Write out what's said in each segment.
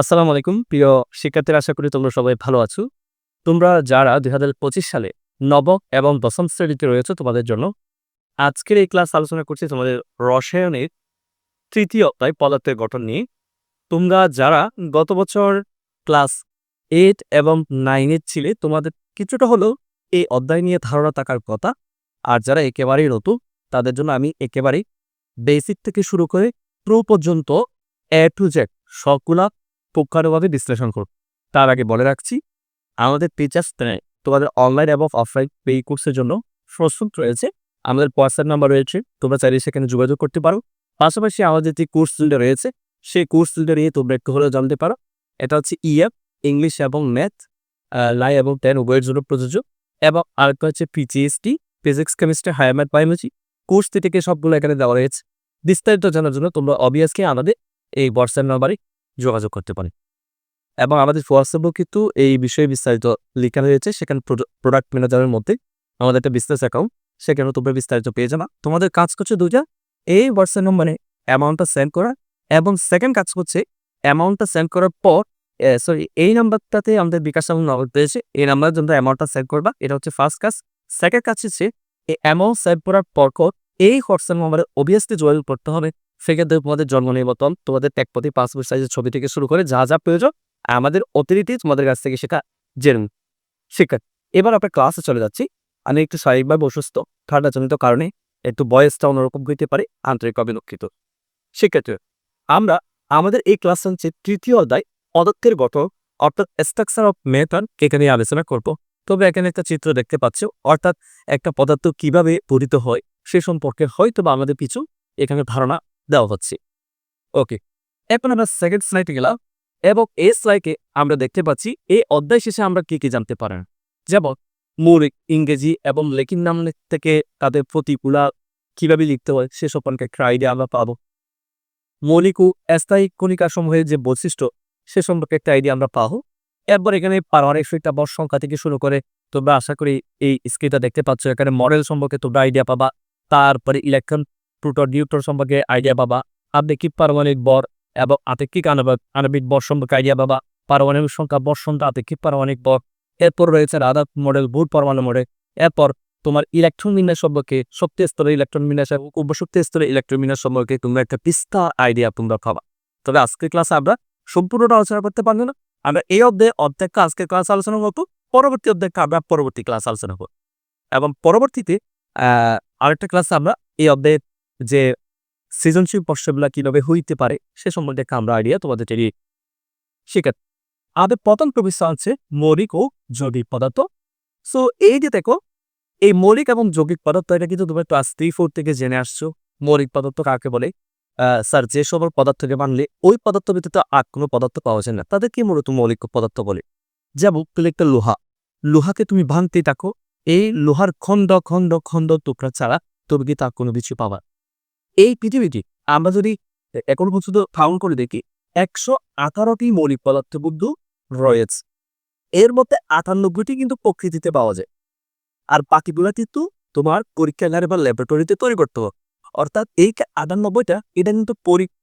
আসসালামু আলাইকুম। প্রিয় শিক্ষার্থীরা, আশা করি তোমরা সবাই ভালো আছো। তোমরা যারা দুই হাজার পঁচিশ সালে নবম এবং দশম শ্রেণীতে রয়েছে, তোমাদের জন্য আজকের এই ক্লাস আলোচনা করছি তোমাদের রসায়নের তৃতীয় অধ্যায় পদার্থের গঠন নিয়ে। তোমরা যারা গত বছর ক্লাস এইট এবং নাইনের ছিলে, তোমাদের কিছুটা হলেও এই অধ্যায় নিয়ে ধারণা থাকার কথা। আর যারা একেবারেই নতুন, তাদের জন্য আমি একেবারেই বেসিক থেকে শুরু করে প্রো পর্যন্ত এ টু জেড সবগুলা পুঙ্খানুভাবে বিশ্লেষণ করব তার আগে বলে রাখছি, আমাদের টিচার্স তোমাদের অনলাইন এবং অফলাইন পে কোর্সের জন্য প্রস্তুত রয়েছে। আমাদের হোয়াটসঅ্যাপ নাম্বার রয়েছে, তোমরা চাইলে সেখানে যোগাযোগ করতে পারো। পাশাপাশি আমাদের যে কোর্স ফিল্ডে রয়েছে, সেই কোর্স ফিল্ডে নিয়ে তোমরা একটু হলেও জানতে পারো। এটা হচ্ছে ইএফ ইংলিশ এবং ম্যাথ লাই এবং টেন উভয়ের জন্য প্রযোজ্য। এবং আরেকটা হচ্ছে PGST physics chemistry higher math biology কোর্সটি থেকে সবগুলো এখানে দেওয়া রয়েছে। বিস্তারিত জানার জন্য তোমরা অবভিয়াসলি আমাদের এই হোয়াটসঅ্যাপ নাম্বারে যোগাযোগ করতে পারে। এবং আমাদের হোয়াটসঅ্যাপেও কিন্তু এই বিষয়ে বিস্তারিত লেখা রয়েছে, সেখানে প্রোডাক্ট ম্যানেজারের মধ্যে আমাদের একটা বিজনেস অ্যাকাউন্ট সেখানেও তোমরা বিস্তারিত পেয়ে যাবা। তোমাদের কাজ করছে দুইটা এই হোয়াটসঅ্যাপ নম্বরে অ্যামাউন্টটা সেন্ড করা এবং সেকেন্ড কাজ করছে অ্যামাউন্টটা সেন্ড করার পর সরি এই নাম্বারটাতে আমাদের বিকাশ এবং নগদ পেয়েছে এই নাম্বারের জন্য অ্যামাউন্টটা সেন্ড করবা, এটা হচ্ছে ফার্স্ট কাজ। সেকেন্ড কাজ হচ্ছে, এই অ্যামাউন্ট সেন্ড করার পর এই হোয়াটসঅ্যাপ নম্বরে অবভিয়াসলি যোগাযোগ করতে হবে। সেক্ষেত্রে তোমাদের জন্ম নিবন্ধন, তোমাদের ত্যাগপতি পাসপোর্ট সাইজের ছবি থেকে শুরু করে যা যা প্রয়োজন, আমাদের অতিরিক্ত তোমাদের কাছ থেকে শেখা জেনুন শিক্ষা, এবার আমরা ক্লাসে চলে যাচ্ছি। আমি একটু শারীরিকভাবে অসুস্থ, ঠান্ডাজনিত কারণে একটু বয়সটা অন্যরকম হইতে পারে আন্তরিকভাবে দুঃখিত শিক্ষার্থী আমরা আমাদের এই ক্লাস হচ্ছে তৃতীয় অধ্যায় পদার্থের গঠন, অর্থাৎ স্ট্রাকচার অফ মেথড এখানে আলোচনা করব। তবে এখানে একটা চিত্র দেখতে পাচ্ছ, অর্থাৎ একটা পদার্থ কীভাবে পরিত হয়, সে সম্পর্কে হয়তো বা আমাদের কিছু এখানে ধারণা দেওয়া হচ্ছে। ওকে, এখন আমরা সেকেন্ড স্লাইডে গেলাম এবং এই স্লাইডে আমরা দেখতে পাচ্ছি এই অধ্যায় শেষে আমরা কি কি জানতে পারেন। যেমন মৌলিক ইংরেজি এবং লেখিন নাম থেকে তাদের প্রতিকূলা কীভাবে লিখতে হয় সে সম্পর্কে একটা আইডিয়া আমরা পাবো। মৌলিক ও স্থায়ী কণিকা সমূহের যে বৈশিষ্ট্য সে সম্পর্কে একটা আইডিয়া আমরা পাবো। এরপর এখানে পারমাণবিক একটা বর সংখ্যা থেকে শুরু করে তোমরা আশা করি এই স্ক্রিনটা দেখতে পাচ্ছ। এখানে মডেল সম্পর্কে তোমরা আইডিয়া পাবা। তারপরে ইলেকট্রন প্রোটন নিউট্রন সম্পর্কে আইডিয়া পাবা। আপেক্ষিক পারমাণবিক বর এবং আপেক্ষিক আণবিক বর সম্পর্কে আইডিয়া পাবা? পারমাণবিক সংখ্যা বর সংখ্যা আপেক্ষিক পারমাণবিক বর? এরপর রয়েছে রাধা মডেল ভূত পরমাণু মডেল। এরপর তোমার ইলেকট্রন বিন্যাস সম্পর্কে শক্তি স্তরে ইলেকট্রন বিন্যাস এবং উপশক্তি স্তরে ইলেকট্রন বিন্যাস সম্পর্কে তোমরা একটা বিস্তার আইডিয়া তোমরা পাবা। তবে আজকের ক্লাসে আমরা সম্পূর্ণটা আলোচনা করতে পারব না। আমরা এই অধ্যায়ে অর্ধেকটা আজকের ক্লাস আলোচনা করব। পরবর্তী অধ্যায়কে আমরা পরবর্তী ক্লাস আলোচনা করব। এবং পরবর্তীতে আরেকটা ক্লাসে আমরা এই অধ্যায়ের যে সৃজনশীল প্রশ্নগুলা কীভাবে হইতে পারে, সে সম্বন্ধে একটা আমরা আইডিয়া তোমাদের টেরি শিখে আমাদের প্রথম প্রবিশ্ব আছে মৌলিক ও যৌগিক পদার্থ। সো এই যে দেখো, এই মৌলিক এবং যৌগিক পদার্থ, এটা কিন্তু তুমি ক্লাস থ্রি ফোর থেকে জেনে আসছো। মৌলিক পদার্থ কাকে বলে? স্যার যে সকল পদার্থকে মানলে ওই পদার্থ ব্যতীত আর কোনো পদার্থ পাওয়া যায় না। তাদের কি মূলত মৌলিক পদার্থ বলে? যেমন তুমি একটা লোহা। লোহাকে তুমি ভাঙতে থাকো। এই লোহার খণ্ড খণ্ড খণ্ড টুকরা ছাড়া তুমি কি তার কোনো কিছু পাবা এই পৃথিবীটি আমরা যদি এখন পর্যন্ত কাউন্ট করে দেখি, একশো আঠারোটি মৌলিক পদার্থ বুদ্ধ রয়েছে। এর মধ্যে আটানব্বইটি কিন্তু প্রকৃতিতে পাওয়া যায়। আর বাকিগুলা কিন্তু তোমার পরীক্ষাগারে বা ল্যাবরেটরিতে তৈরি করতে হবে। অর্থাৎ এই আটানব্বইটা, এটা কিন্তু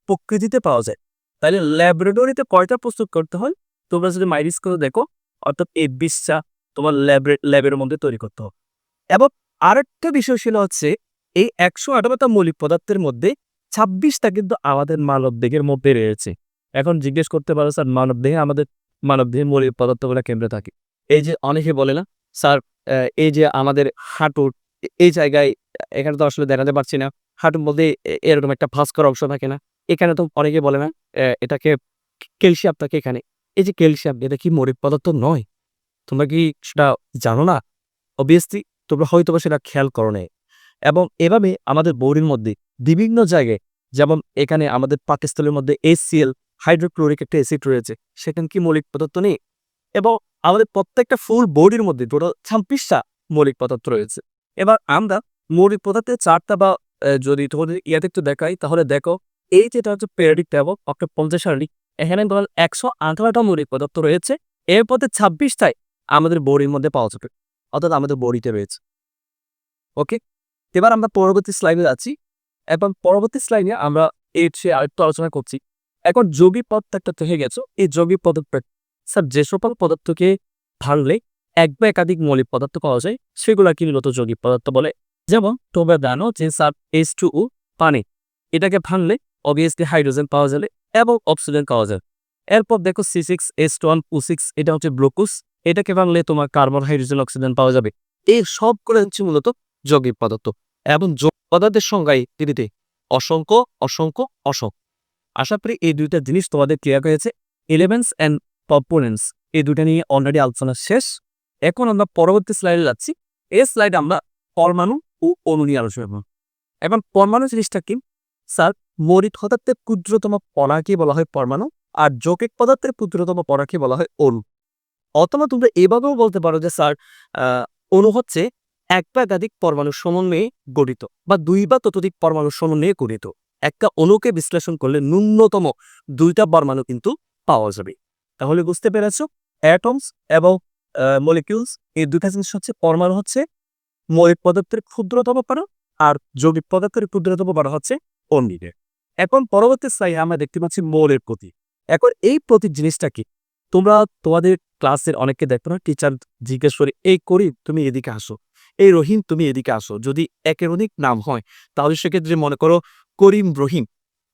প্রকৃতিতে পাওয়া যায়। তাহলে ল্যাবরেটরিতে কয়টা প্রস্তুত করতে হয়? তোমরা যদি মাইরিস করে দেখো, অর্থাৎ এই বিশটা তোমার ল্যাবে ল্যাবের মধ্যে তৈরি করতে হবে। এবং আরেকটা বিষয় ছিল হচ্ছে এই একশো আঠারোটা মৌলিক পদার্থের মধ্যে ছাব্বিশটা কিন্তু আমাদের মানব দেহের মধ্যে রয়েছে। এখন জিজ্ঞেস করতে পারো, স্যার, মানব দেহে আমাদের, মানব দেহের মৌলিক পদার্থগুলো কেন্দ্রে থাকে? এই যে অনেকে বলে না, স্যার এই যে আমাদের হাঁটুর এই জায়গায়, এখানে তো আসলে দেখাতে পারছি না। হাঁটুর মধ্যে এরকম একটা ভাস্কর অংশ থাকে না। এখানে তো অনেকে বলে না এটাকে ক্যালসিয়াম থাকে এখানে। এই যে ক্যালসিয়াম, এটা কি মৌলিক পদার্থ নয়? তোমরা কি সেটা জানো না? অবভিয়াসলি তোমরা হয়তো সেটা খেয়াল করো নাই। এবং এভাবে আমাদের বৌরির মধ্যে বিভিন্ন জায়গায়, যেমন এখানে আমাদের পাকিস্তানের মধ্যে এসিএল হাইড্রোক্লোরিক একটা অ্যাসিড রয়েছে, সেখানে কি মৌলিক পদার্থ নেই? এবং আমাদের প্রত্যেকটা ফুল বডির মধ্যে টোটাল ছাব্বিশটা মৌলিক পদার্থ রয়েছে। এবার আমরা মৌলিক পদার্থের চারটা বা যদি তোমাদের ইয়াতে একটু দেখাই, তাহলে দেখো, এই যেটা হচ্ছে পেরিয়ডিক ট্যাবল অক্টো পঞ্চাশ সারি এখানে ধরেন একশো আঠারোটা মৌলিক পদার্থ রয়েছে এর পথে ছাব্বিশটাই আমাদের বডির মধ্যে পাওয়া যাবে, অর্থাৎ আমাদের বডিতে রয়েছে। ওকে এবার আমরা পরবর্তী স্লাইডে যাচ্ছি। এবং পরবর্তী স্লাইডে আমরা এর সে আরেকটু আলোচনা করছি। এখন যৌগিক পদার্থ একটা তো হয়ে গেছো। এই যৌগিক পদার্থ স্যার, যে সকল পদার্থকে ভাঙলে এক বা একাধিক মৌলিক পদার্থ পাওয়া যায় সেগুলা কি মূলত যৌগিক পদার্থ বলে। যেমন তোমরা জানো যে, স্যার এইচ টু ও পানি, এটাকে ভাঙলে অবভিয়াসলি হাইড্রোজেন পাওয়া যাবে এবং অক্সিজেন পাওয়া যায় এরপর দেখো C six S one O six এটা হচ্ছে গ্লুকোজ এটাকে ভাঙলে তোমার কার্বন হাইড্রোজেন অক্সিজেন পাওয়া যাবে। এই সবগুলো হচ্ছে মূলত যৌগিক পদার্থ। এবং যৌগ সংজ্ঞায় তিরিতে অসংখ্য অসংখ্য অসংখ্য। আশা করি এই দুইটা জিনিস তোমাদের ক্লিয়ার হয়েছে। এলিমেন্টস অ্যান্ড কম্পোনেন্টস এই দুইটা নিয়ে অলরেডি আলোচনা শেষ। এখন আমরা পরবর্তী স্লাইডে যাচ্ছি। এই স্লাইডে আমরা পরমাণু ও অণু নিয়ে আলোচনা করব। এখন পরমাণু জিনিসটা কি? স্যার, মৌলিক পদার্থের ক্ষুদ্রতম কণাকে বলা হয় পরমাণু? আর যৌগিক পদার্থের ক্ষুদ্রতম কণাকে বলা হয় অণু? অথবা তোমরা এভাবেও বলতে পারো যে, স্যার অণু হচ্ছে এক বা একাধিক পরমাণু সমন্বয়ে গঠিত বা দুই বা ততোধিক পরমাণুর সমন্বয়ে গঠিত। একটা অণুকে বিশ্লেষণ করলে ন্যূনতম দুইটা পরমাণু কিন্তু পাওয়া যাবে। তাহলে বুঝতে পেরেছ? অ্যাটমস এবং মলিকিউলস এই দুটা জিনিস হচ্ছে, পরমাণু হচ্ছে মৌলিক পদার্থের ক্ষুদ্রতম পারো আর যৌগিক পদার্থের ক্ষুদ্রতম পারো হচ্ছে অন্যদের এখন পরবর্তী স্লাইডে আমরা দেখতে পাচ্ছি মৌলের প্রতীক এখন এই প্রতীক জিনিসটা কি? তোমরা তোমাদের ক্লাসের অনেককে দেখো না? টিচার জিজ্ঞেস করে, এই করি, তুমি এদিকে আসো। এই রহিম, তুমি এদিকে আসো। যদি একের অধিক নাম হয়, তাহলে সেক্ষেত্রে মনে করো করিম রহিম।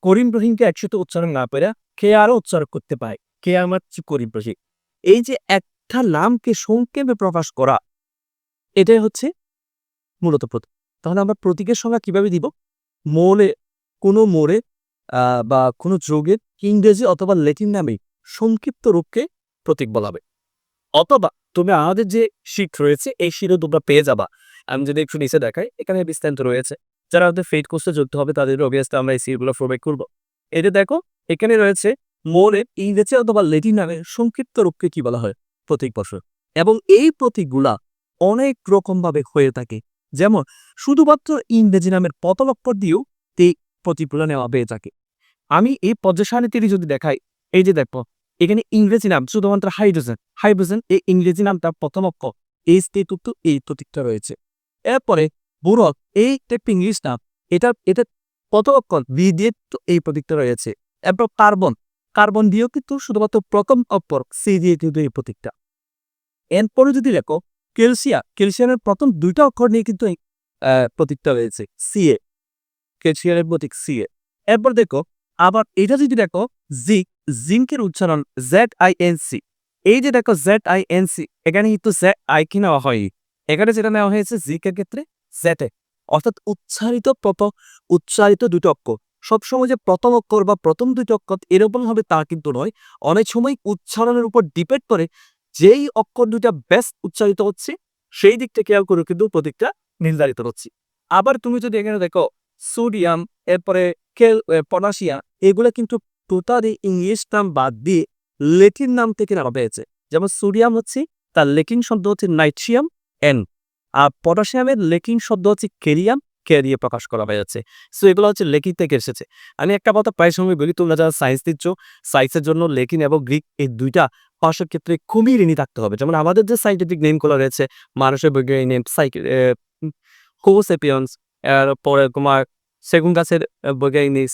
করিম রহিমকে একসাথে উচ্চারণ না পেরে কে আরও উচ্চারণ করতে পায়? কে আমার করিম রহিম? এই যে একটা নামকে সংক্ষেপে প্রকাশ করা, এটাই হচ্ছে মূলত প্রতীক তাহলে আমরা প্রতীকের সংজ্ঞা কীভাবে দিব? মোলে, কোনো মোড়ে বা কোনো যোগের ইংরেজি অথবা লেটিন নামে সংক্ষিপ্ত রূপকে প্রতীক বলাবে অথবা তুমি আমাদের যে শীট রয়েছে, এই শীটও তোমরা পেয়ে যাবা। আমি যদি একটু নিচে দেখাই, এখানে বিস্তারিত রয়েছে। যারা আমাদের ফেড কোর্সে যুক্ত হবে, তাদের অবভিয়াসলি আমরা এই সিটগুলো প্রোভাইড করব। এতে দেখো, এখানে রয়েছে মোড়ের ইংরেজি অথবা লেটিন নামে সংক্ষিপ্ত রূপকে কি বলা হয়? প্রতীক বছর এবং এই প্রতীকগুলা অনেক রকম ভাবে হয়ে থাকে। যেমন, শুধুমাত্র ইংরেজি নামের প্রথম অক্ষর দিয়েও এই প্রতীকগুলো নেওয়া পেয়ে থাকে। আমি এই পর্যাসারণীতে যদি দেখাই, এই যে দেখো এখানে ইংরেজি নাম, শুধুমাত্র হাইড্রোজেন। হাইড্রোজেন এই ইংরেজি নামটা প্রথম অক্ষর এই স্টেটুক্ত এই প্রতীকটা রয়েছে। এরপরে বুরক, এই একটা ইংলিশ নাম, এটা এটা প্রথম অক্ষর বি দিয়ে তো এই প্রতীকটা রয়েছে। এরপর কার্বন কার্বন দিয়েও কিন্তু শুধুমাত্র প্রথম অক্ষর সি দিয়ে কিন্তু এই প্রতীকটা। এরপরে যদি দেখো ক্যালসিয়া, ক্যালসিয়ামের প্রথম দুইটা অক্ষর নিয়ে কিন্তু প্রতীকটা রয়েছে সিএ ক্যালসিয়ামের প্রতীক সিএ এরপর দেখো, আবার এটা যদি দেখো জিঙ্ক জিঙ্কের উচ্চারণ জেড আই এন সি এই যে দেখো জেড আই এন সি এখানে কিন্তু জেড আই কি নেওয়া হয়? এখানে যেটা নেওয়া হয়েছে জিঙ্কের ক্ষেত্রে জেটে অর্থাৎ উচ্চারিত প্রথম উচ্চারিত দুটো অক্ষর সবসময় যে প্রথম অক্ষর বা প্রথম দুটো অক্ষর এরকম হবে তা কিন্তু নয়। অনেক সময় উচ্চারণের উপর ডিপেন্ড করে যেই অক্ষর দুটা বেস্ট উচ্চারিত হচ্ছে, সেই দিকটা খেয়াল করে কিন্তু প্রতীকটা নির্ধারিত হচ্ছে। আবার তুমি যদি এখানে দেখো সোডিয়াম এরপরে কেল পটাশিয়াম এগুলো কিন্তু টোটালি ইংলিশ নাম বাদ দিয়ে লেটিন নাম থেকে নেওয়া হয়েছে। যেমন সোডিয়াম হচ্ছে তার লেকিং শব্দ হচ্ছে নাইট্রিয়াম এন আর পটাশিয়ামের লেকিং শব্দ হচ্ছে কেরিয়াম কে দিয়ে প্রকাশ করা হয়েছে। সো এগুলো হচ্ছে লেকিন থেকে এসেছে। আমি একটা কথা প্রায় সময় বলি, তোমরা যারা সায়েন্স দিচ্ছ সায়েন্সের জন্য লেকিন এবং গ্রিক এই দুইটা পাশের ক্ষেত্রে খুবই ঋণী থাকতে হবে। যেমন আমাদের যে সাইন্টিফিক নেমগুলো রয়েছে, মানুষের বৈজ্ঞানিক নেম সাইক হোসেপিয়ন্স পরে তোমার সেগুন গাছের বৈজ্ঞানিক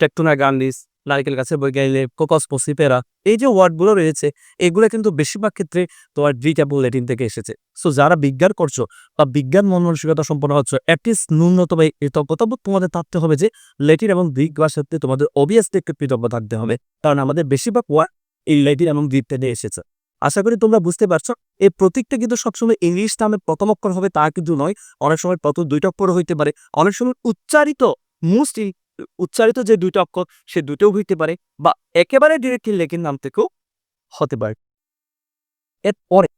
টেকটোনা গান্ডিস নারকেল গাছের বৈজ্ঞানিক কোকস পসিপেরা এই যে ওয়ার্ডগুলো রয়েছে, এগুলো কিন্তু বেশিরভাগ ক্ষেত্রে তোমার এবং ল্যাটিন থেকে এসেছে। সো যারা বিজ্ঞান করছ বা বিজ্ঞান মন মানসিকতা সম্পন্ন হচ্ছে অ্যাটলিস্ট ন্যূনতম এই কৃতজ্ঞতাবোধ তোমাদের থাকতে হবে যে ল্যাটিন এবং গ্রিক ভাষাতে তোমাদের অবভিয়াসলি একটু কৃতজ্ঞ থাকতে হবে। কারণ আমাদের বেশিরভাগ ওয়ার্ড এই ল্যাটিন এবং গ্রিক থেকে এসেছে। আশা করি তোমরা বুঝতে পারছ, এই প্রতীকটা কিন্তু সবসময় ইংলিশ নামে প্রথম অক্ষর হবে তা কিন্তু নয়। অনেক সময় প্রথম দুইটা অক্ষর হইতে পারে। অনেক সময় উচ্চারিত মোস্ট উচ্চারিত যে দুইটা অক্ষর, সে দুটোও হইতে পারে বা একেবারে ডিরেক্টলি লেখিন নাম থেকেও হতে পারে। এরপরে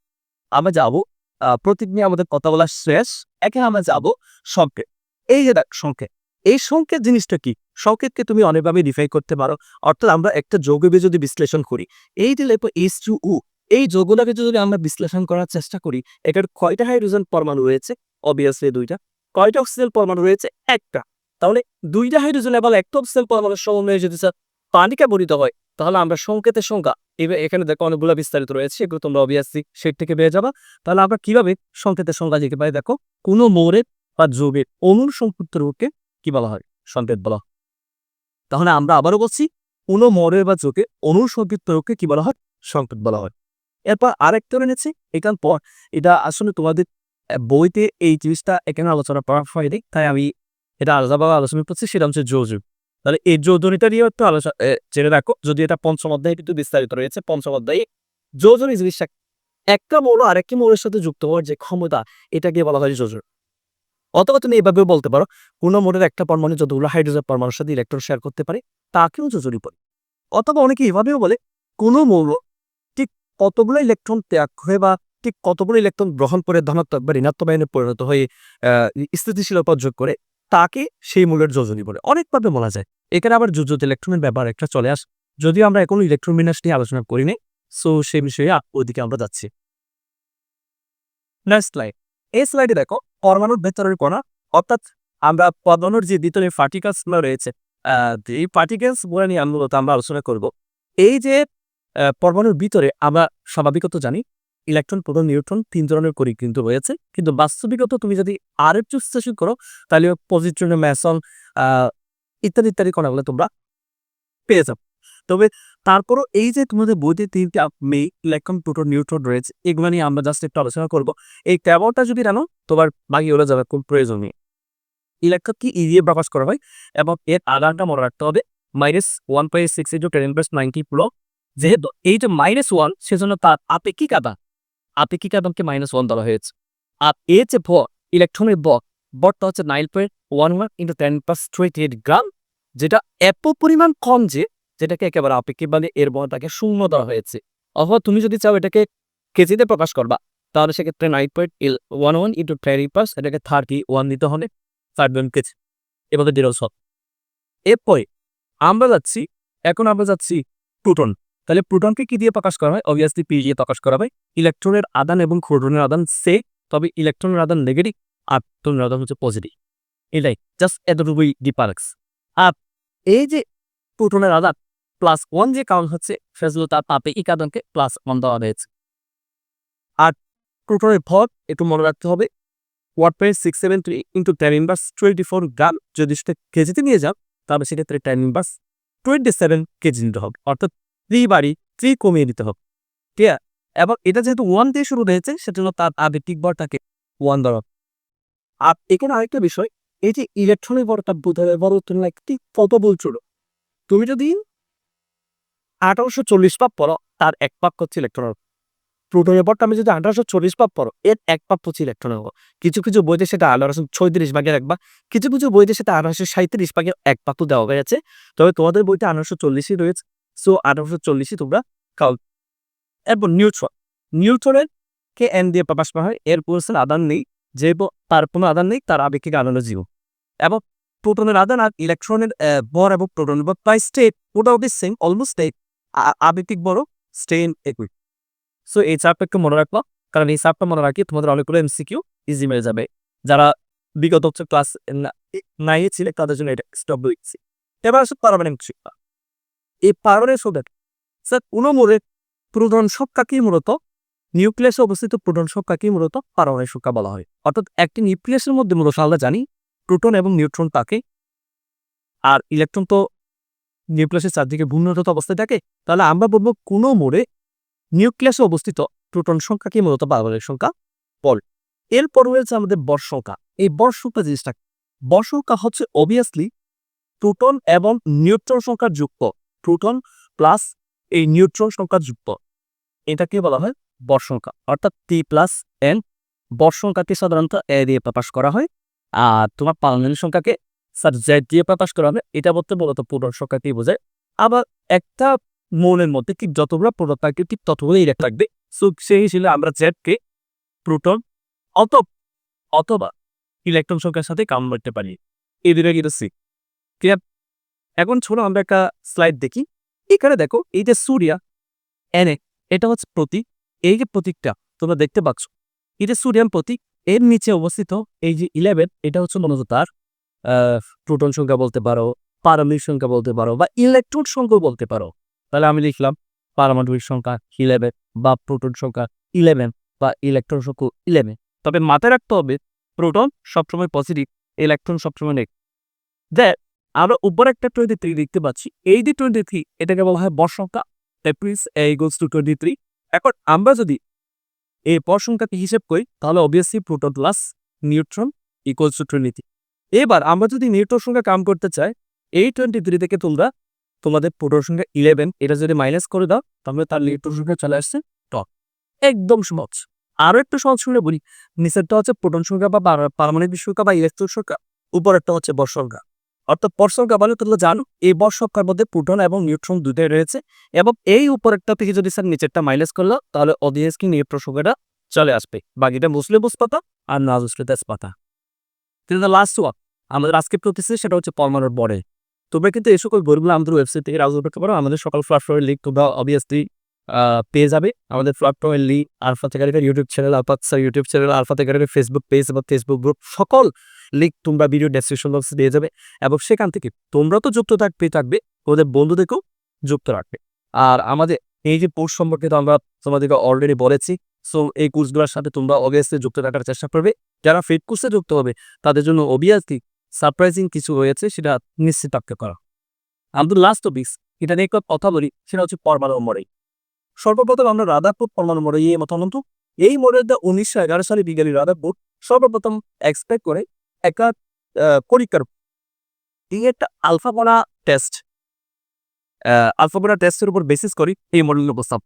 আমরা যাব প্রতীক নিয়ে আমাদের কথা বলা শেষ। একে আমরা যাব সংকেত। এই যে দেখ, সংকেত। এই সংকেত জিনিসটা কি? সংকেতকে তুমি অনেকভাবে ডিফাইন করতে পারো। অর্থাৎ আমরা একটা যৌগবে যদি বিশ্লেষণ করি, এই যে লেপো এইচ টু উ এই যৌগটাকে যদি আমরা বিশ্লেষণ করার চেষ্টা করি, এটার কয়টা হাইড্রোজেন পরমাণু রয়েছে? অবভিয়াসলি দুইটা। কয়টা অক্সিজেন পরমাণু রয়েছে? একটা। তাহলে দুইটা হাইড্রোজেন এবং একটা অক্সিজেন পরমাণুর সমন্বয়ে যদি স্যার পানিকে বলিত হয়, তাহলে আমরা সংকেতের সংখ্যা এবার এখানে দেখো অনেকগুলো বিস্তারিত রয়েছে, এগুলো তোমরা অবভিয়াসলি সেট থেকে পেয়ে যাবা। তাহলে আমরা কীভাবে সংকেতের সংখ্যা লিখতে পারি? দেখো, কোনো মোড়ের বা যোগের অনুর সংক্ষিপ্ত রূপকে কি বলা হয়? সংকেত বলা। তাহলে আমরা আবারও বলছি, কোনো মরের বা চোখে অনুসঙ্গীত প্রয়োগকে কি বলা হয়? সংকেত বলা হয়। এরপর আরেকটা এনেছি এখান পর, এটা আসলে তোমাদের বইতে এই জিনিসটা এখানে আলোচনা করা হয়নি, তাই আমি এটা আলাদাভাবে আলোচনা করছি, সেটা হচ্ছে যোজন তাহলে এই যোজনীটা নিয়েও একটু আলোচনা জেনে রাখো, যদি এটা পঞ্চম অধ্যায়ে কিন্তু বিস্তারিত রয়েছে, পঞ্চম অধ্যায়ে যোজন জিনিসটা একটা মৌল আরেকটি মৌলের সাথে যুক্ত হওয়ার যে ক্ষমতা, এটাকে বলা হয় যোজন অথবা তুমি এভাবেও বলতে পারো কোনো মৌলের একটা পরমাণু যতগুলো হাইড্রোজেন পরমাণুর সাথে ইলেকট্রন শেয়ার করতে পারে, তাকেও যোজনী বলে। অথবা অনেকে এভাবেও বলে, কোনো মৌল ঠিক কতগুলো ইলেকট্রন ত্যাগ হয়ে বা ঠিক কতগুলো ইলেকট্রন গ্রহণ করে ধনাত্মক বা ঋণাত্মক আয়নে পরিণত হয়ে স্থিতিশীলতা যোগ করে তাকে সেই মূলের যোজনী বলে। অনেকভাবে বলা যায়। এখানে আবার যোজিত ইলেকট্রনের ব্যাপার একটা চলে আস যদিও আমরা এখনও ইলেকট্রন বিন্যাস নিয়ে আলোচনা করিনি সো সেই বিষয়ে ওইদিকে আমরা যাচ্ছি। নেক্সট স্লাইড এই স্লাইডে দেখো, পরমাণুর ভেতরের কণা, অর্থাৎ আমরা পরমাণুর যে ভিতরে গুলো রয়েছে এই পার্টিকেলস বলে নিয়ে আমরা আলোচনা করব। এই যে পরমাণুর ভিতরে আমরা স্বাভাবিকত জানি ইলেকট্রন প্রোটন নিউট্রন তিন ধরনের করি কিন্তু রয়েছে। কিন্তু বাস্তবিকত তুমি যদি আর একটু বিশ্লেষণ করো, তাহলে পজিট্রন ম্যাসন ইত্যাদি ইত্যাদি কণাগুলো তোমরা পেয়ে যাবে। তবে তারপরও এই যে তোমাদের বইতে তিনটা মেই ইলেকট্রন প্রোটন নিউট্রন রয়েছে, এগুলো নিয়ে আমরা জাস্ট একটু আলোচনা করব। এই ট্যাবলটা যদি জানো, তোমার বাকি হলে যাবে খুব প্রয়োজন নেই ইলেকট্রন কি ইজিয়ে প্রকাশ করা হয়? এবং এর আধারটা মনে রাখতে হবে minus one point six into ten inverse ninety যেহেতু এই যে মাইনাস ওয়ান সেজন্য তার আপেক্ষিক আদান আপেক্ষিক আদানকে মাইনাস ওয়ান ধরা হয়েছে? আর এ যে ভ ইলেকট্রনের ব বটটা হচ্ছে nine point one one into ten eight gram যেটা এত পরিমাণ কম যে যেটাকে একেবারে আপেক্ষিক মানে এর বহটাকে শূন্য ধরা হয়েছে। অথবা তুমি যদি চাও এটাকে কেজিতে প্রকাশ করবা, তাহলে সেক্ষেত্রে nine point one one into ten plus এটাকে থার্টি ওয়ান দিতে হবে থার্টি কেজি। এভাবে দিলেও এরপরে আমরা যাচ্ছি, এখন আমরা যাচ্ছি প্রোটন তাহলে প্রোটনকে কি দিয়ে প্রকাশ করা হয়? অবভিয়াসলি পি দিয়ে প্রকাশ করা হয়। ইলেকট্রনের আদান এবং প্রোটনের আদান সে, তবে ইলেকট্রনের আদান নেগেটিভ আর প্রোটনের আদান হচ্ছে পজিটিভ এটাই জাস্ট এতটুকুই ডিফারেন্স আর এই যে প্রোটনের আদান প্লাস ওয়ান যে কারণ হচ্ছে, সেগুলো তার তাপে এই আদানকে প্লাস ওয়ান দেওয়া হয়েছে। আর প্রোটনের ভর একটু মনে রাখতে হবে what point six seven three into ten inverse twenty four gram যদি সেটা কেজিতে নিয়ে যাও, তাহলে সেক্ষেত্রে ten inverse twenty seven kg নিতে হবে। অর্থাৎ থ্রি বাড়ি থ্রি কমিয়ে দিতে হবে? ঠিক আছে এবং এটা যেহেতু ওয়ান দিয়ে শুরু হয়েছে, সেজন্য তার আবেটিক বরটাকে ওয়ান হবে। আর এখানে আরেকটা বিষয়, এই যে ইলেকট্রনিক বড়টা বোধহয় বড় তুলনায় একটি কত বলছিল? তুমি যদি আঠারোশো চল্লিশ পাপ পড়ো তার এক পাক হচ্ছে ইলেকট্রনের প্রোটনের বরটা আমি যদি আঠারোশো চল্লিশ পাপ পড়ো এর এক পাপ হচ্ছে ইলেকট্রনের বর। কিছু কিছু বইতে সেটা আঠারোশো ছয়ত্রিশ ভাগের এক ভাগ, কিছু কিছু বইতে সেটা আঠারোশো সাঁত্রিশ ভাগের এক পাক তো দেওয়া হয়েছে। তবে তোমাদের বইতে আঠারোশো চল্লিশই রয়েছে। সো আঠারোশো চল্লিশই তোমরা কাউন্ট এরপর নিউট্রন। নিউট্রনের কে এন দিয়ে প্রকাশ করা হয়, এর পোর্সেল আদান নেই, যে তার কোনো আদান নেই, তার আবেক্ষিক আদান জিরো। এবং প্রোটনের আদান আর ইলেকট্রনের বর এবং প্রোটনের বর প্রায় স্টেট মোটামুটি সেম অলমোস্ট স্টেট আবেক্ষিক বড় স্টেন একই। সো এই চাপটা একটু মনে রাখব, কারণ এই চাপটা মনে রাখি তোমাদের অনেকগুলো এমসিকিউ ইজি মেরে যাবে। যারা বিগত ক্লাস নাইয়ে ছিল, তাদের জন্য এটা স্টপ দিচ্ছি এবার আসলে পারমানেন্ট শিক্ষা। এই পারমানেন্ট শব্দ স্যার মোড়ে প্রোটন সংখ্যাকেই মূলত নিউক্লিয়াসে অবস্থিত প্রোটন সংখ্যাকেই মূলত পারমাণবিক সংখ্যা বলা হয়। অর্থাৎ একটি নিউক্লিয়াসের মধ্যে মূলত আমরা জানি প্রোটন এবং নিউট্রন থাকে। আর ইলেকট্রন তো নিউক্লিয়াসের চারদিকে ভিন্নরত অবস্থায় থাকে। তাহলে আমরা বলব কোনো মোড়ে নিউক্লিয়াসে অবস্থিত প্রোটন সংখ্যাকেই মূলত পারমাণবিক সংখ্যা বল এরপর রয়েছে আমাদের বর সংখ্যা। এই বর সংখ্যা জিনিসটা কি? বর সংখ্যা হচ্ছে অবভিয়াসলি প্রোটন এবং নিউট্রন সংখ্যার যুক্ত। প্রোটন প্লাস এই নিউট্রন সংখ্যার যুক্ত। এটাকে বলা হয় বর অর্থাৎ টি প্লাস এন বর সাধারণত এ দিয়ে প্রকাশ করা হয়, আর তোমার পারমাণবিক সংখ্যাকে স্যার জেড দিয়ে প্রকাশ করা হবে এটা বলতে মূলত প্রোটন সংখ্যাকেই বোঝায়। আবার একটা মৌলের মধ্যে ঠিক যতগুলো প্রোটন থাকবে ঠিক ততগুলো ইলেক্ট থাকবে। সো সেই হিসেবে আমরা জেডকে প্রোটন অত অথবা ইলেকট্রন সংখ্যার সাথে কাম করতে পারি। এই দুটো কিন্তু সি ক্লিয়ার এখন ছোট আমরা একটা স্লাইড দেখি। এখানে দেখো, এই যে সুরিয়া, এনে, এটা হচ্ছে প্রতীক। এই যে প্রতীকটা, তোমরা দেখতে পাচ্ছ। এই যে সোডিয়াম প্রতীক, এর নিচে অবস্থিত এই যে ইলেভেন এটা হচ্ছে মূলত তার প্রোটন সংখ্যা বলতে পারো, পারমাণবিক সংখ্যা বলতে পারো, বা ইলেকট্রন সংখ্যা বলতে পারো। তাহলে আমি লিখলাম, পারমাণবিক সংখ্যা ইলেভেন বা প্রোটন সংখ্যা ইলেভেন বা ইলেকট্রন সংখ্যা ইলেভেন তবে মাথায় রাখতে হবে প্রোটন সবসময় পজিটিভ ইলেকট্রন সবসময় নেগেটিভ আমরা উপরে একটা টোয়েন্টি থ্রি দেখতে পাচ্ছি। এই যে টোয়েন্টি থ্রি এটাকে বলা হয় বর সংখ্যা। ইগোলস টু টোয়েন্টি থ্রি এখন আমরা যদি এই বর সংখ্যাকে হিসেব করি, তাহলে obviously proton plus neutron equals to twenty three এবার আমরা যদি নিউট্রন সংখ্যা কাম করতে চাই, এই টোয়েন্টি থ্রি থেকে তোমরা, তোমাদের প্রোটন সংখ্যা ইলেভেন এটা যদি মাইনাস করে দাও, তাহলে তার নিউট্রন সংখ্যা চলে আসছে টপ একদম সহজ। আরও একটু সহজ শুনে বলি, নিচেরটা হচ্ছে প্রোটন সংখ্যা বা পার- পারমাণবিক সংখ্যা বা ইলেকট্রন সংখ্যা, উপরেরটা হচ্ছে বর সংখ্যা। অর্থাৎ বর সংখ্যা তোমরা জানো, এই বর সংখ্যার মধ্যে প্রোটন এবং নিউট্রন দুটোই রয়েছে এবং এই উপরেরটা থেকে যদি স্যার নিচেরটা মাইনাস করল তাহলে অবভিয়াসলি নিউট্রন সংখ্যাটা চলে আসবে। বাকিটা মুসলে বুঝপাতা আর না বুঝলে তেজপাতা কিন্তু লাস্ট ওয়ান আমাদের আজকে প্রতিষ্ঠা সেটা হচ্ছে পরমাণুর বরে। তোমরা কিন্তু এই সকল বইগুলো আমাদের ওয়েবসাইট থেকে ব্রাউজ করতে পারো, আমাদের সকল প্ল্যাটফর্মের লিঙ্ক তোমরা অবভিয়াসলি পেয়ে যাবে। আমাদের প্ল্যাটফর্মের link alpha তেকারিকার YouTube channel alpha YouTube channel alpha থেকে ফেসবুক পেজ এবং ফেসবুক গ্রুপ সকল লিঙ্ক তোমরা ভিডিও ডেসক্রিপশন বক্সে দিয়ে যাবে এবং সেখান থেকে তোমরা তো যুক্ত থাকবে থাকবে। ওদের বন্ধুদেরকেও যুক্ত রাখবে। আর আমাদের এই যে কোর্স সম্পর্কে তো আমরা তোমাদেরকে অলরেডি বলেছি সো এই কোর্সগুলোর সাথে তোমরা অবভিয়াসলি যুক্ত থাকার চেষ্টা করবে। যারা ফিট কোর্সে যুক্ত হবে, তাদের জন্য অবভিয়াসলি সারপ্রাইজিং কিছু রয়েছে সেটা নিশ্চিত থাকতে করা আমাদের লাস্ট টপিক্স এটা নিয়ে কথা বলি, সেটা হচ্ছে পরমাণু মডেল। সর্বপ্রথম আমরা রাধাপুর পরমাণু মডেল ইয়ে মতানন্ত এই মডেলটা উনিশশো এগারো সালে বিজ্ঞানী রাধাপুর সর্বপ্রথম এক্সপেক্ট করে একটা পরীক্ষার এই একটা আলফাপনা টেস্ট আলফাপনা টেস্টের উপর বেসিস করি এই মডেলের উপস্থাপ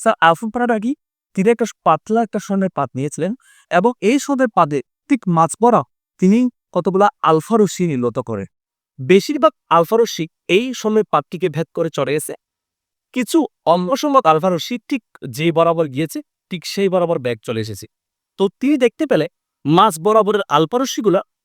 স্যার আলফাপনাটা কি তিনি একটা পাতলা একটা স্বর্ণের পাত নিয়েছিলেন এবং এই স্বর্ণের পাতে ঠিক মাছ পরা তিনি কতগুলা আলফা রশ্মি নির্গত করে। বেশিরভাগ আলফা রশ্মি এই স্বর্ণের পাতটিকে ভেদ করে চড়ে গেছে। কিছু সংখ্যক আলফা রশ্মি ঠিক যে বরাবর গিয়েছে, ঠিক সেই বরাবর ব্যাগ চলে এসেছে। তো তিনি দেখতে পেলে মাছ বরাবরের আলফা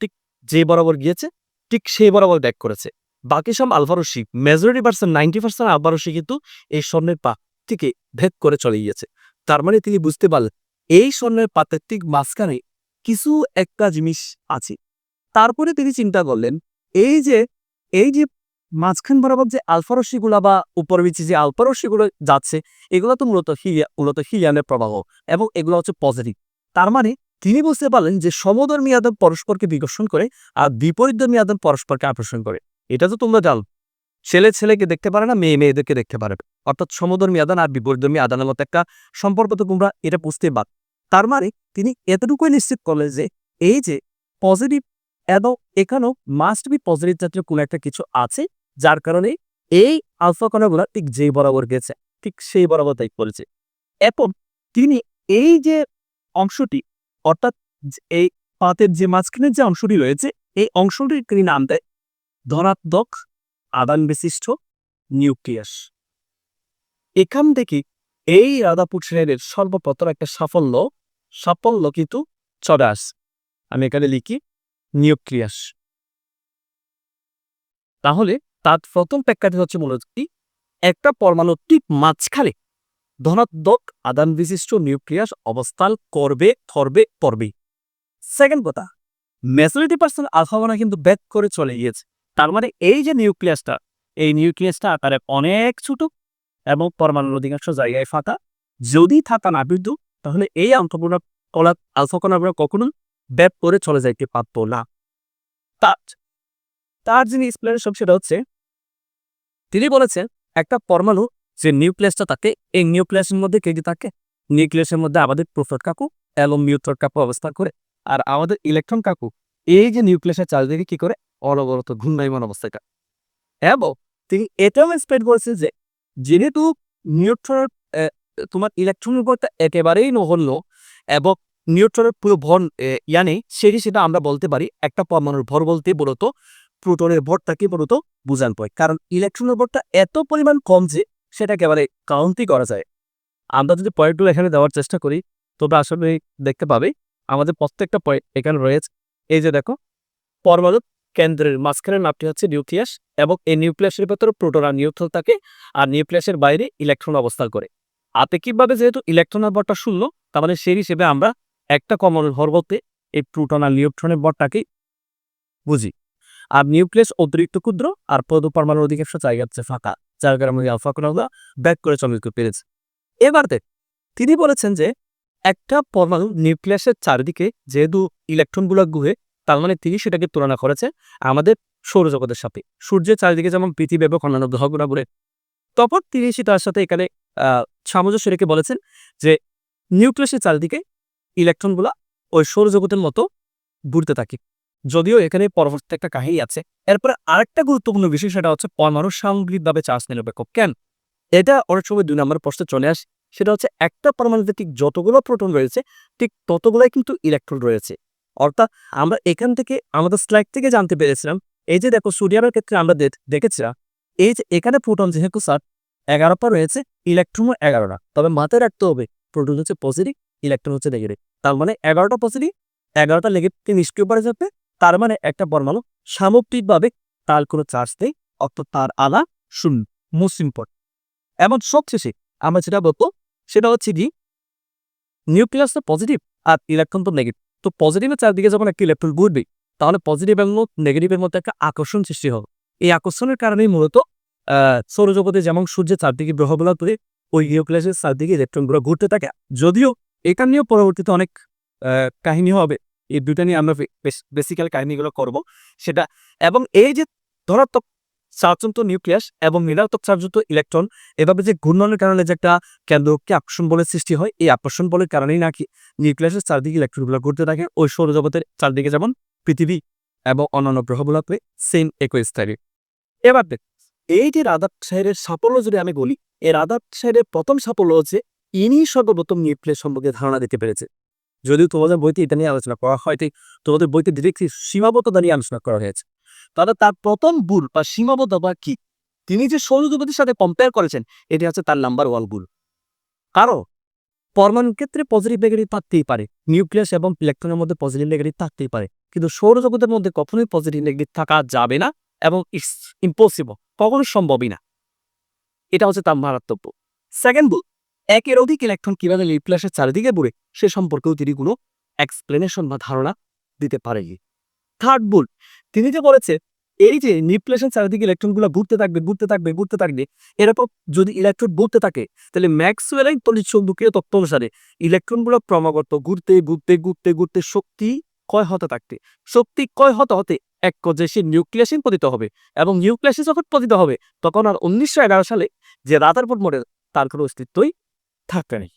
ঠিক যে বরাবর গিয়েছে, ঠিক সেই বরাবর ব্যাক করেছে। বাকি সব আলফা রশ্মি majority percent ninety percent alpha রশ্মি কিন্তু এই স্বর্ণের পা থেকে ভেদ করে চলে গিয়েছে। তার মানে তিনি বুঝতে পারলেন, এই স্বর্ণের পাতের ঠিক মাঝখানে কিছু একটা জিনিস আছে। তারপরে তিনি চিন্তা করলেন, এই যে এই যে মাঝখান বরাবর যে আলফারসিগুলা বা উপর বিচি যে আলফারসিগুলো যাচ্ছে, এগুলো তো মূলত হিলিয়া, মূলত হিলিয়ানের প্রবাহ এবং এগুলো হচ্ছে পজিটিভ তার মানে তিনি বুঝতে পারলেন যে সমধর্মী আদম পরস্পরকে বিকর্ষণ করে আর বিপরীতধর্মী আদম পরস্পরকে আকর্ষণ করে। এটা তো তোমরা জানো। ছেলে ছেলেকে দেখতে পারে না, মেয়ে মেয়েদেরকে দেখতে পারে অর্থাৎ সমধর্মী আদান আর বিপরীতধর্মী আদানের মতো একটা সম্পর্ক তো তোমরা এটা বুঝতে পার। তার মানে তিনি এতটুকুই নিশ্চিত করলেন যে এই যে পজিটিভ এবং এখানেও মাস্ট বি পজিটিভ জাতীয় কোনো একটা কিছু আছে, যার কারণে এই আলফা কণাগুলো ঠিক যেই বরাবর গেছে, ঠিক সেই বরাবর তাই করেছে। এবং তিনি এই যে অংশটি অর্থাৎ এই পাতের যে মাঝখানের যে অংশটি রয়েছে, এই অংশটির তিনি নাম দেয় ধনাত্মক আদান বিশিষ্ট নিউক্লিয়াস। এখান থেকে এই রাধাপুর শ্রেণির সর্বপ্রথম একটা সাফল্য সাফল্য কিন্তু চলে আমি এখানে লিখি নিউক্লিয়াস। তাহলে তার প্রথম প্রেক্ষাপট হচ্ছে মূলত একটা পরমাণু ঠিক মাঝখানে ধনাত্মক আদান বিশিষ্ট নিউক্লিয়াস অবস্থান করবে করবে করবে সেকেন্ড কথা মেজরিটি পার্সেন্ট আলফাবানা কিন্তু ব্যাক করে চলে গিয়েছে। তার মানে এই যে নিউক্লিয়াসটা এই নিউক্লিয়াসটা আকারে অনেক ছোট এবং পরমাণুর অধিকাংশ জায়গায় ফাঁকা। যদি থাকা না বিদ্যু তাহলে এই আন্তঃপূর্ণ কলা আলফাকণাগুলো কখনো ব্যাপ করে চলে যাইতে পারত না। তার তার যিনি সব সেটা হচ্ছে, তিনি বলেছেন, একটা পরমাণু যে নিউক্লিয়াসটা থাকে এই নিউক্লিয়াসের মধ্যে কে কি থাকে নিউক্লিয়াসের মধ্যে আমাদের প্রোফেট কাকু এবং নিউট্রন কাকু অবস্থান করে। আর আমাদের ইলেকট্রন কাকু এই যে নিউক্লিয়াসের চারিদিকে কি করে? অনবরত ঘূর্ণায়মান অবস্থায় এবং তিনি এটাও এক্সপ্লেন করেছে যে যেহেতু নিউট্রনের আহ, তোমার ইলেকট্রনের ভরটা একেবারেই নগণ্য এবং নিউট্রনের পুরো ভর ইয়ানে সেটি সেটা আমরা বলতে পারি একটা পরমাণুর ভর বলতে মূলত প্রোটনের ভরটাকে মূলত বুঝান পয় কারণ ইলেকট্রনের ভরটা এত পরিমাণ কম যে সেটা একেবারে কাউন্টই করা যায়। আমরা যদি পয়েন্টগুলো এখানে দেওয়ার চেষ্টা করি, তোমরা আসলে দেখতে পাবে, আমাদের প্রত্যেকটা পয়েন্ট এখানে রয়েছে। এই যে দেখো, পরমাণু কেন্দ্রের মাঝখানের নামটি হচ্ছে নিউক্লিয়াস এবং এই নিউক্লিয়াসের ভেতরে প্রোটন আর থাকে আর নিউক্লিয়াসের বাইরে ইলেকট্রন অবস্থান করে। আপেক্ষিকভাবে যেহেতু ইলেকট্রনের ভরটা শূন্য, তার মানে সেই হিসেবে আমরা একটা কমনের ভর বলতে এই প্রোটন আর নিউট্রনের ভরটাকেই বুঝি। আর নিউক্লিয়াস অতিরিক্ত ক্ষুদ্র আর প্রদু পরমাণুর অধিকাংশ জায়গা হচ্ছে ফাঁকা। যার কারণে আলফা কণাগুলো ব্যাক করে যেতে পেরেছে। এবার দেখ, তিনি বলেছেন যে একটা পরমাণু নিউক্লিয়াসের চারিদিকে যেহেতু ইলেকট্রনগুলো গুহে, তার মানে তিনি সেটাকে তুলনা করেছে আমাদের সৌরজগতের সাথে সূর্যের চারিদিকে যেমন পৃথিবী এবং অন্যান্য গ্রহগুলো ঘুরে। তখন তিনি তার সাথে এখানে সামঞ্জস্য রেখে বলেছেন যে নিউক্লিয়াসের চারিদিকে ইলেকট্রনগুলা ওই সৌরজগতের মতো ঘুরতে থাকে। যদিও এখানে পরবর্তী একটা কাহিনী আছে। এরপরে আরেকটা গুরুত্বপূর্ণ বিষয় সেটা হচ্ছে পরমাণু সামগ্রিকভাবে চার্জ নিরপেক্ষ কেন? এটা অনেক সময় দুই নম্বর প্রশ্নে চলে আসে। সেটা হচ্ছে একটা পরমাণুতে ঠিক যতগুলো প্রোটন রয়েছে, ঠিক ততগুলোই কিন্তু ইলেকট্রন রয়েছে। অর্থাৎ আমরা এখান থেকে আমাদের স্লাইড থেকে জানতে পেরেছিলাম, এই যে দেখো সোডিয়ামের ক্ষেত্রে আমরা দেখেছিলাম এই যে এখানে প্রোটন যেহেতু স্যার এগারোটা রয়েছে, ইলেকট্রনও এগারোটা তবে মাথায় রাখতে হবে, প্রোটন হচ্ছে পজিটিভ ইলেকট্রন হচ্ছে নেগেটিভ তার মানে এগারোটা পজিটিভ এগারোটা নেগেটিভ নিষ্ক্রিয় পড়ে যাবে তার মানে একটা পরমাণু সামগ্রিকভাবে তার কোনো চার্জ নেই, অর্থাৎ তার আলা শূন্য মোস্ট এমন সবশেষে আমরা যেটা বলব, সেটা হচ্ছে কি নিউক্লিয়াস তো পজিটিভ আর ইলেকট্রন তো নেগেটিভ তো পজিটিভের চারদিকে যখন একটা ইলেকট্রন ঘুরবে, তাহলে পজিটিভ এবং নেগেটিভের মধ্যে একটা আকর্ষণ সৃষ্টি হবে। এই আকর্ষণের কারণেই মূলত সৌরজগতে যেমন সূর্যের চারদিকে গ্রহগুলো ঘুরে ওই নিউক্লিয়াসের চারদিকে ইলেকট্রনগুলো ঘুরতে থাকে। যদিও এটা নিয়েও পরবর্তীতে অনেক কাহিনী হবে। এই দুইটা নিয়ে আমরা বেসিক্যাল কাহিনীগুলো করব। সেটা এবং এই যে ধনাত্মক চার্জযুক্ত নিউক্লিয়াস এবং ঋণাত্মক চার্জযুক্ত ইলেকট্রন এভাবে যে ঘূর্ণনের কারণে যে একটা কেন্দ্রকে আকর্ষণ বলের সৃষ্টি হয়, এই আকর্ষণ বলের কারণেই নাকি নিউক্লিয়াসের চারদিকে ইলেকট্রনগুলো ঘুরতে থাকে। ওই সৌরজগতের চারদিকে যেমন পৃথিবী এবং অন্যান্য গ্রহগুলোতে সেম একই স্থায়ী এবার দেখ, এই যে রাদার সাহেবের সাফল্য যদি আমি বলি, এই রাদার সাহেবের প্রথম সাফল্য হচ্ছে ইনি সর্বপ্রথম নিউক্লিয়াস সম্পর্কে ধারণা দিতে পেরেছে। যদিও তোমাদের বইতে এটা নিয়ে আলোচনা করা হয় ঠিক তোমাদের বইতে ডিরেক্টলি সীমাবদ্ধতা নিয়ে আলোচনা করা হয়েছে। তাহলে তার প্রথম ভুল বা সীমাবদ্ধতা কি? তিনি যে সৌরজগতের সাথে কম্পেয়ার করেছেন, এটি হচ্ছে তার নাম্বার ওয়ান ভুল। কারণ পরমাণুর ক্ষেত্রে পজিটিভ নেগেটিভ থাকতেই পারে নিউক্লিয়াস এবং ইলেকট্রনের মধ্যে পজিটিভ নেগেটিভ থাকতেই পারে। কিন্তু সৌরজগতের মধ্যে কখনোই পজিটিভ নেগেটিভ থাকা যাবে না এবং ইটস ইম্পসিবল কখনো সম্ভবই না। এটা হচ্ছে তার মারাত্মক সেকেন্ড ভুল একের অধিক ইলেকট্রন কীভাবে নিউক্লিয়াসের চারিদিকে ঘুরে, সে সম্পর্কেও তিনি কোনো এক্সপ্লেনেশন বা ধারণা দিতে পারেনি থার্ড ভুল, তিনি যে বলেছে, এই যে নিউক্লিয়াসের চারিদিকে ইলেকট্রনগুলো ঘুরতে থাকবে ঘুরতে থাকবে ঘুরতে থাকবে, এরকম যদি ইলেকট্রন ঘুরতে থাকে, তাহলে ম্যাক্সওয়েলের তড়িৎচুম্বকীয় তত্ত্ব অনুসারে ইলেকট্রনগুলো ক্রমাগত ঘুরতে ঘুরতে ঘুরতে ঘুরতে শক্তি ক্ষয় হতে থাকতে, শক্তি ক্ষয় হতে হতে এক পর্যায়ে সে নিউক্লিয়াসে পতিত হবে এবং নিউক্লিয়াসে যখন পতিত হবে, তখন আর উনিশশো এগারো সালে যে রাদারফোর্ড মডেল, তার কোনো অস্তিত্বই থাকবে না।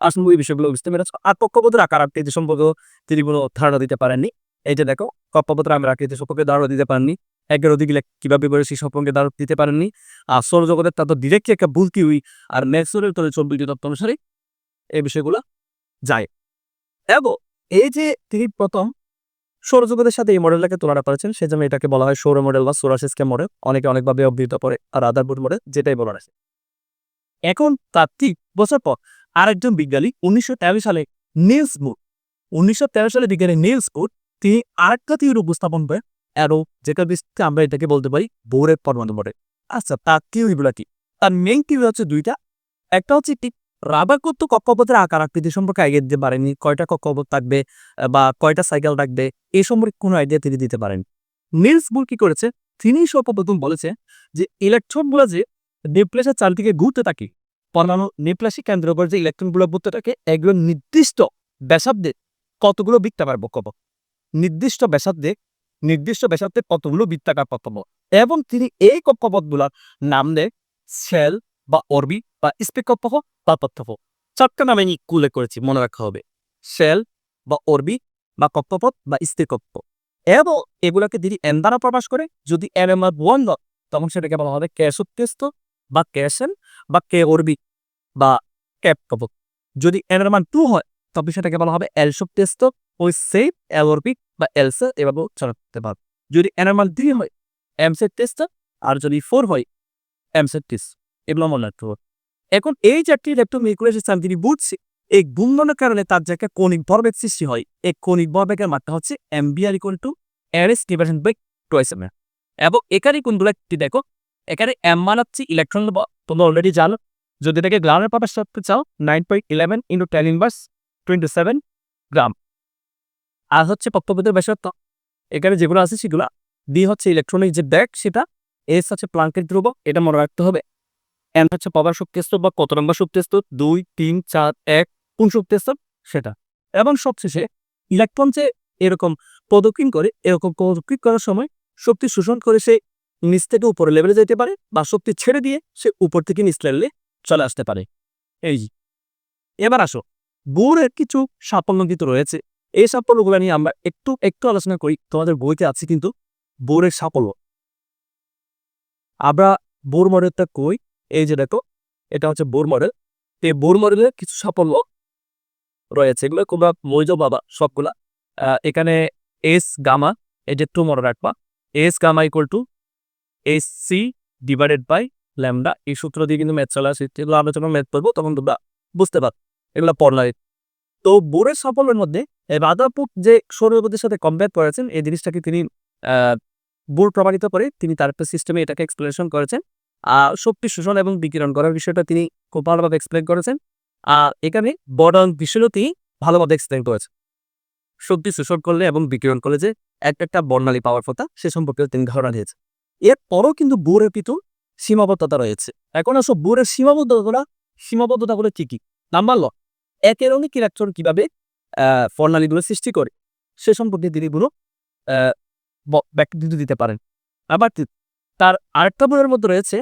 আসলে এই বিষয়গুলো বুঝতে পেরেছ। আর কক্ষপথের আকার আকৃতি সম্পর্কেও তিনি কোনো ধারণা দিতে পারেননি। এই যে দেখো, কক্ষপথের আমের আকৃতি সম্পর্কে ধারণা দিতে পারেননি। একের অধিক কীভাবে করে সেই সম্পর্কে ধারণা দিতে পারেননি। আর সৌরজগতের তা তো ডিরেক্টলি একটা ভুল কি হুই আর ম্যাক্সওয়েলের তলে চব্বিশ তত্ত্ব অনুসারে এই বিষয়গুলো যায়। এবং এই যে তিনি প্রথম সৌরজগতের সাথে এই মডেলটাকে তুলনা করেছেন, সেজন্য এটাকে বলা হয় সৌর মডেল বা সোলার মডেল। অনেকে অনেকভাবে অভিহিত করে, আর আদারবোর্ড মডেল, যেটাই বলা আছে। এখন তার ঠিক বছর পর আরেকজন বিজ্ঞানী উনিশশো তেরো সালে নিলস বুট উনিশশো তেরো সালে বিজ্ঞানী নিলস বুট তিনি আরেকটা থিওরি উপস্থাপন করেন, অ্যারো যেটা ভিত্তিতে আমরা এটাকে বলতে পারি বোরের পরমাণু মডেল। আচ্ছা তার থিওরিগুলো কি? তার মেইন থিওরি হচ্ছে দুইটা। একটা হচ্ছে ঠিক রাবার করতো কক্ষপথের আকার আকৃতি সম্পর্কে আইডিয়া দিতে পারেনি কয়টা কক্ষপথ থাকবে বা কয়টা সাইকেল থাকবে এই সম্পর্কে কোনো আইডিয়া তিনি দিতে পারেন নিলস বুল কি করেছে? তিনি সর্বপ্রথম বলেছে যে ইলেকট্রনগুলো যে নিউক্লিয়াসের চারদিকে ঘুরতে থাকে পরমাণু নিউক্লিয়াসের কেন্দ্রের উপর যে ইলেকট্রনগুলো থাকে এগুলো নির্দিষ্ট ব্যাসার্ধে কতগুলো বৃত্তাকার কক্ষপথ নির্দিষ্ট ব্যাসার্ধে নির্দিষ্ট ব্যাসার্ধে কতগুলো বৃত্তাকার কক্ষপথ এবং তিনি এই কক্ষপথগুলোর নাম দেয় সেল বা অরবি বা স্পেক কক্ষপথ বা তথ্যপথ চারটা নামে আমি উল্লেখ করেছি, মনে রাখা হবে। সেল বা অরবি বা কক্ষপথ বা স্থির কক্ষপথ এবং এগুলোকে তিনি এন দ্বারা প্রকাশ করে, যদি এন এম আর ওয়ান তখন সেটাকে বলা হবে ক্যাশ উত্তেস্ত বা ক্যাশেন বা কে অরবি বা ক্যাপ কপক যদি এন এর মান টু হয়, তবে সেটাকে বলা হবে এল টেস্ট ওই সেফ এল বা এলসে এভাবে উচ্চারণ করতে পারবে। যদি এন এর মান থ্রি হয় এমসেট টেস্ট আর যদি ফোর হয় এমসেট টেস্ট এগুলো মনে রাখতে হবে। এখন এই চারটি ল্যাপটপ মিকুলেশন স্থান তিনি বুঝছে, এই গুণনের কারণে তার জায়গায় কৌণিক ভরবেগ সৃষ্টি হয়, এই কৌণিক ভরবেগের মাত্রা হচ্ছে এমবিআর ইকুয়াল টু এরএস ডিভাইডেড বাই টোয়েস এম এবং এখানে কোনগুলো একটি দেখো, এখানে এম মান হচ্ছে ইলেকট্রন তোমরা অলরেডি জানো যদি এটাকে গ্রামের প্রকাশ করতে চাও nine point eleven into ten inverse twenty seven gram আর হচ্ছে কক্ষপথের ব্যাসার্থ এখানে যেগুলো আছে সেগুলো ডি হচ্ছে ইলেকট্রনিক যে ব্যাগ সেটা এস হচ্ছে প্লাঙ্কের ধ্রুবক, এটা মনে রাখতে হবে। এন হচ্ছে পাওয়ার শক্তিস্তর বা কত নম্বর শক্তিস্তর দুই, তিন, চার, এক, কোন শক্তিস্তর সেটা। এবং সবশেষে ইলেকট্রন যে এরকম প্রদক্ষিণ করে, এরকম প্রদক্ষিণ করার সময় শক্তি শোষণ করে সে নিচ থেকে উপরে লেভেলে যেতে পারে বা শক্তি ছেড়ে দিয়ে সে উপর থেকে নিচ লেভেলে চলে আসতে পারে। এই এবার আসো। বোরের কিছু সাফল্য কিন্তু রয়েছে। এই সাফল্যগুলো নিয়ে আমরা একটু একটু আলোচনা করি। তোমাদের বইতে আছে কিন্তু বোরের সাফল্য। আমরা বোর মডেলটা কই? এই যে দেখো, এটা হচ্ছে বোর মডেল। এই বোর মডেলের কিছু সাফল্য রয়েছে। এগুলো তোমরা মৈজ বাবা সবগুলা। এখানে এস গামা এই যে টু মডেল রাখবা S gamma equal to S C divided by lambda, এই সূত্র দিয়ে কিন্তু ম্যাথ চলে আসে। এগুলো আমরা যখন ম্যাথ করব তখন তোমরা বুঝতে পার। এগুলো পড়লাই তো বোরের সাফল্যের মধ্যে রাধাপুর যে সৌরগতির সাথে কম্পেয়ার করেছেন, এই জিনিসটাকে তিনি বোর প্রমাণিত করে তিনি তার একটা সিস্টেমে এটাকে এক্সপ্লেনেশন করেছেন। আর শক্তি শোষণ এবং বিকিরণ করার বিষয়টা তিনি খুব ভালোভাবে এক্সপ্লেন করেছেন। আর এখানে বর্ডন বিষয়ও তিনি ভালোভাবে এক্সপ্লেন করেছেন। শক্তি শোষণ করলে এবং বিকিরণ করলে যে একটা একটা বর্ণালী পাওয়ার কথা সে সম্পর্কে তিনি ধারণা দিয়েছেন। এরপরও কিন্তু বোরের কিন্তু সীমাবদ্ধতা রয়েছে। এখন আসো বোরের সীমাবদ্ধতা সীমাবদ্ধতাগুলো কি কি? নাম্বার ল একের অনেক ইলেকট্রন কীভাবে আহ, বর্ণালীগুলো সৃষ্টি করে সে সম্পর্কে তিনি কোনো ব্যক্তিত্ব দিতে পারেন। আবার তার আরেকটা বইয়ের মধ্যে রয়েছে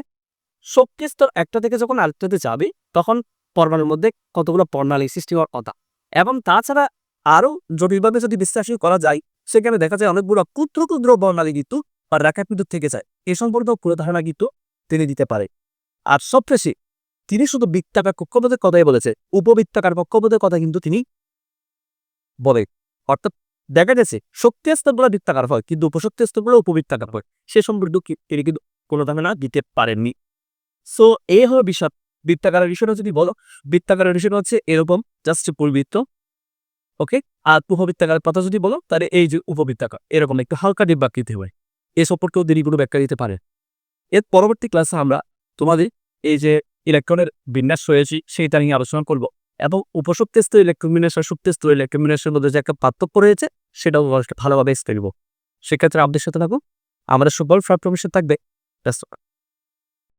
শক্তি স্তর একটা থেকে যখন আরেকটাতে যাবে তখন পরমাণুর মধ্যে কতগুলো বর্ণালী সৃষ্টি হওয়ার কথা। এবং তাছাড়া আরও জটিলভাবে যদি বিশ্লেষণ করা যায় সেখানে দেখা যায় অনেকগুলো ক্ষুদ্র ক্ষুদ্র বর্ণালী কিন্তু বা রেখা থেকে যায়। এ সম্পর্কেও পুরো ধারণা কিন্তু তিনি দিতে পারে। আর সবশেষে তিনি শুধু বৃত্তাকার কক্ষপথের কথাই বলেছে, উপবৃত্তাকার কক্ষপথের কথা কিন্তু তিনি বলে। অর্থাৎ দেখা গেছে শক্তি স্তরগুলো বৃত্তাকার হয়, কিন্তু উপশক্তি স্তরগুলো উপবৃত্তাকার হয়। সে সম্পর্কে তিনি কিন্তু কোনো ধারণা দিতে পারেননি। সো এ হলো বিষয়। বৃত্তাকারের বিষয়টা যদি বলো, বৃত্তাকারের বিষয়টা হচ্ছে এরকম জাস্ট পরিবৃত্ত ওকে আর উপবৃত্তাকারের কথা যদি বলো, তাহলে এই যে উপবৃত্তাকার, এরকম একটু হালকা ডিব্বাকৃতি হয়। এ সম্পর্কেও তিনি কোনো ব্যাখ্যা দিতে পারে এর পরবর্তী ক্লাসে আমরা তোমাদের এই যে ইলেকট্রনের বিন্যাস রয়েছে, সেইটা নিয়ে আলোচনা করব। এবং উপশক্তি স্তর ইলেকট্রন আর শক্তি ইলেকট্রোমিনেশনের মধ্যে যে একটা পার্থক্য রয়েছে, সেটাও ভালোভাবে এক্সপ্লেন সেক্ষেত্রে আপনাদের সাথে থাকুন। আমাদের সুবল ফ্রাপ্রমিশন থাকবে। ব্যস্ত